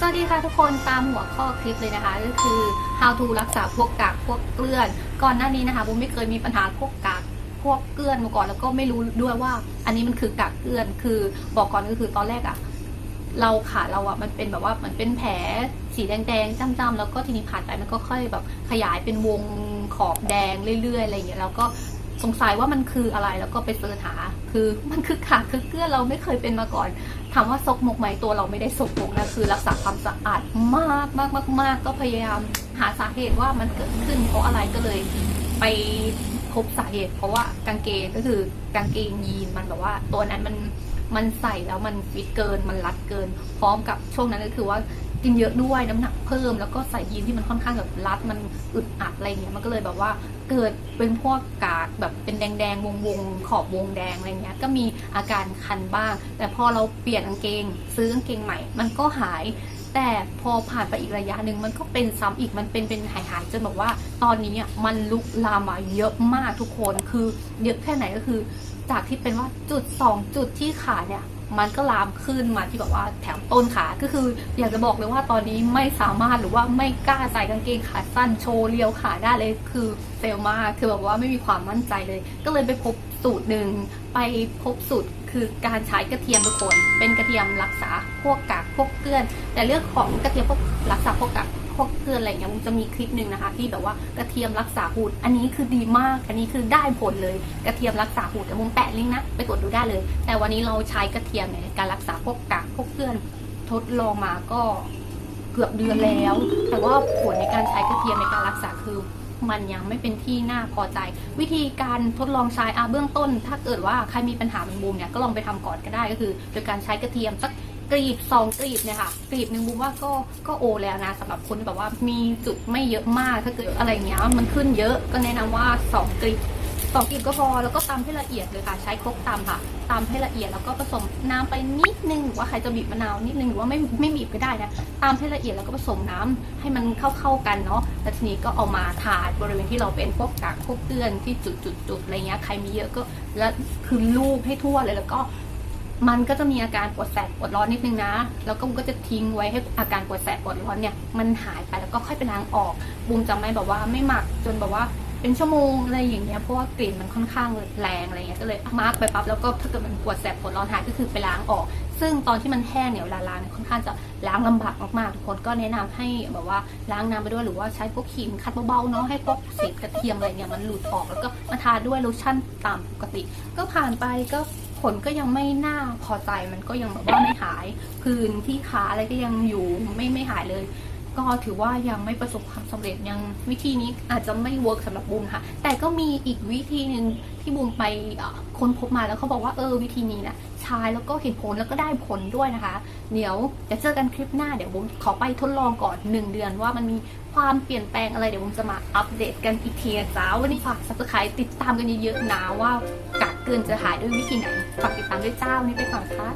สวัสดีค่ะทุกคนตามหัวข้อคลิปเลยนะคะก็คือ how to รักษาพวกกากพวกเกลื่อน ก่อนหน้านี้นะคะบุมไม่เคยมีปัญหาพวกกากพวกเกลื่อนมาก่อนแล้วก็ไม่รู้ด้วยว่า อันนี้มันคือกากเกลื่อนคือบอกก่อนก็คือตอนแรกอะเราขาเราอะมันเป็นแบบว่ามันเป็นแผลสีแดงๆจ้ำๆแล้วก็ทีนี้ผ่านไปมันก็ค่อยแบบขยายเป็นวงขอบแดงเรื่อยๆอะไรอย่างเงี้ยแล้วก็ สงสัยว่ามันคืออะไรแล้วก็ไปเสิร์ชหา คือมันคือขาคือเกลือเราไม่เคยเป็นมาก่อนถามว่าซกมกไหมตัวเราไม่ได้ซกมกนะคือรักษาความสะอาดมากมากมากมากก็พยายามหาสาเหตุว่ามันเกิดขึ้นเพราะอะไรก็เลยไปพบสาเหตุ เพราะว่ากางเกงก็คือกางเกงยีนมันแบบว่าตัวนั้นมันมันใส่แล้วมันฟิตเกินมันรัดเกิน พร้อมกับช่วงนั้นก็คือว่า กินเยอะด้วยน้ำหนักเพิ่ม แล้วก็ใส่ยีนที่มันค่อนข้างแบบรัดมันอึดอัดอะไรเงี้ยมันก็เลยแบบว่าเกิดเป็นพวกกากแบบเป็นแดงๆวงวงๆ ขอบวงแดงอะไรเงี้ยก็มีอาการคันบ้าง แต่พอเราเปลี่ยนกางเกง ซื้อกางเกงใหม่ มันก็หายแต่พอผ่านไปอีกระยะหนึ่งมันก็เป็นซ้ำอีกมันเป็นเป็นหายหายๆจนแบบว่า ตอนนี้อะมันลุกลามมาเยอะมากทุกคนคือเยอะแค่ไหนก็คือ จากที่เป็นว่าจุดสองจุดที่ขาเนี่ย มันก็ลามขึ้นมาที่แบบว่าแถวต้นขา ก็คืออยากจะบอกเลยว่าตอนนี้ไม่สามารถหรือว่าไม่กล้าใส่กางเกงขาสั้นโชว์เรียวขาได้เลย คือเฟลมากคือแบบว่าไม่มีความมั่นใจเลย ก็เลยไปพบสูตรหนึ่งไปพบสูตรคือการใช้กระเทียมทุกคน เป็นกระเทียมรักษาพวกกากพวกเกลื่อน แต่เรื่องของกระเทียมพวกรักษาพวกกาก พวกเกลืออะไรเงี้ยมันจะมีคลิปหนึ่งนะคะที่แบบว่ากระเทียมรักษาหูด อันนี้คือดีมาก อันนี้คือได้ผลเลยกระเทียมรักษาหูดเดี๋ยวมุมแปะลิงก์นะไปกดดูได้เลย แต่วันนี้เราใช้กระเทียมในการรักษาพวกกากพวกเกลือนทดลองมาก็เกือบเดือนแล้ว แต่ว่าผลในการใช้กระเทียมในการรักษาคือมันยังไม่เป็นที่น่าพอใจ วิธีการทดลองใช้อาเบื้องต้น ถ้าเกิดว่าใครมีปัญหาเป็นบูมเนี่ยก็ลองไปทำก่อนก็ได้ก็คือ โดยการใช้กระเทียมสัก กรีบสองกรีบเนี่ยค่ะกรีบหนึ่งบูมว่าก็ก็โอแล้วนะสำหรับคนที่แบบว่ามีจุดไม่เยอะมากถ้าเกิดอะไรเงี้ยมันขึ้นเยอะก็แนะนำว่าสองกรีบสองกรีบก็พอแล้วก็ตำให้ละเอียดเลยค่ะ ใช้ครกตำค่ะตำให้ละเอียดแล้วก็ผสมน้ำไปนิดนึงหรือว่าใครจะบีบมะนาวนิดนึงหรือว่าไม่ไม่บีบก็ได้นะตามให้ละเอียดแล้วก็ผสมน้ำให้มันเข้าๆกันเนาะแล้วทีนี้ก็เอามาทาบริเวณที่เราเป็นพวกกากพวกเกลือนที่จุดๆๆอะไรเงี้ยใครมีเยอะก็แล้วคือลูบให้ทั่วเลยแล้วก็ มันก็จะมีอาการปวดแสบปวดร้อนนิดนึงนะ แล้วก็ก็จะทิ้งไว้ให้อาการปวดแสบปวดร้อนเนี่ยมันหายไปแล้วก็ค่อยไปล้างออกบูมจะไม่แบบว่าไม่หมักจนแบบว่าเป็นชั่วโมงอะไรอย่างเงี้ยเพราะว่ากลิ่นมันค่อนข้างแรงอะไรเงี้ยก็เลยมาร์กไปปั๊บแล้วก็ถ้าเกิดมันปวดแสบปวดร้อนหายก็คือไปล้างออก ซึ่งตอนที่มันแห้งเนี่ยเวลาล้างเนี่ยค่อนข้างจะล้างลำบากมากๆทุกคนก็แนะนำให้แบบว่าล้างน้ำไปด้วยหรือว่าใช้พวกครีมขัดเบาๆเนาะให้พวกเศษกระเทียมอะไรเนี่ยมันหลุดออกแล้วก็มาทาด้วยโลชั่นตามปกติ ก็ผ่านไปก็ ผลก็ยังไม่น่าพอใจมันก็ยังแบบว่าไม่หายผื่นที่ขาอะไรก็ยังอยู่ไม่ไม่หายเลย ก็ถือว่ายังไม่ประสบความสำเร็จยังวิธีนี้อาจจะไม่เวิร์กสำหรับบูมค่ะ แต่ก็มีอีกวิธีหนึ่งที่บูมไปค้นพบมาแล้วเขาบอกว่าเออวิธีนี้นะใช้แล้วก็เห็นผลแล้วก็ได้ผลด้วยนะคะ เดี๋ยวจะเจอกันคลิปหน้าเดี๋ยวบูมขอไปทดลองก่อน 1 เดือนว่ามันมีความเปลี่ยนแปลงอะไรเดี๋ยวบูมจะมาอัปเดตกันอีกทีนะจ้าวันนี้ฝาก subscribe ติดตามกันเยอะๆนะว่า กักเกินจะหายด้วยวิธีไหนฝากติดตามด้วยเจ้านนี้ไปก่อนค่ะ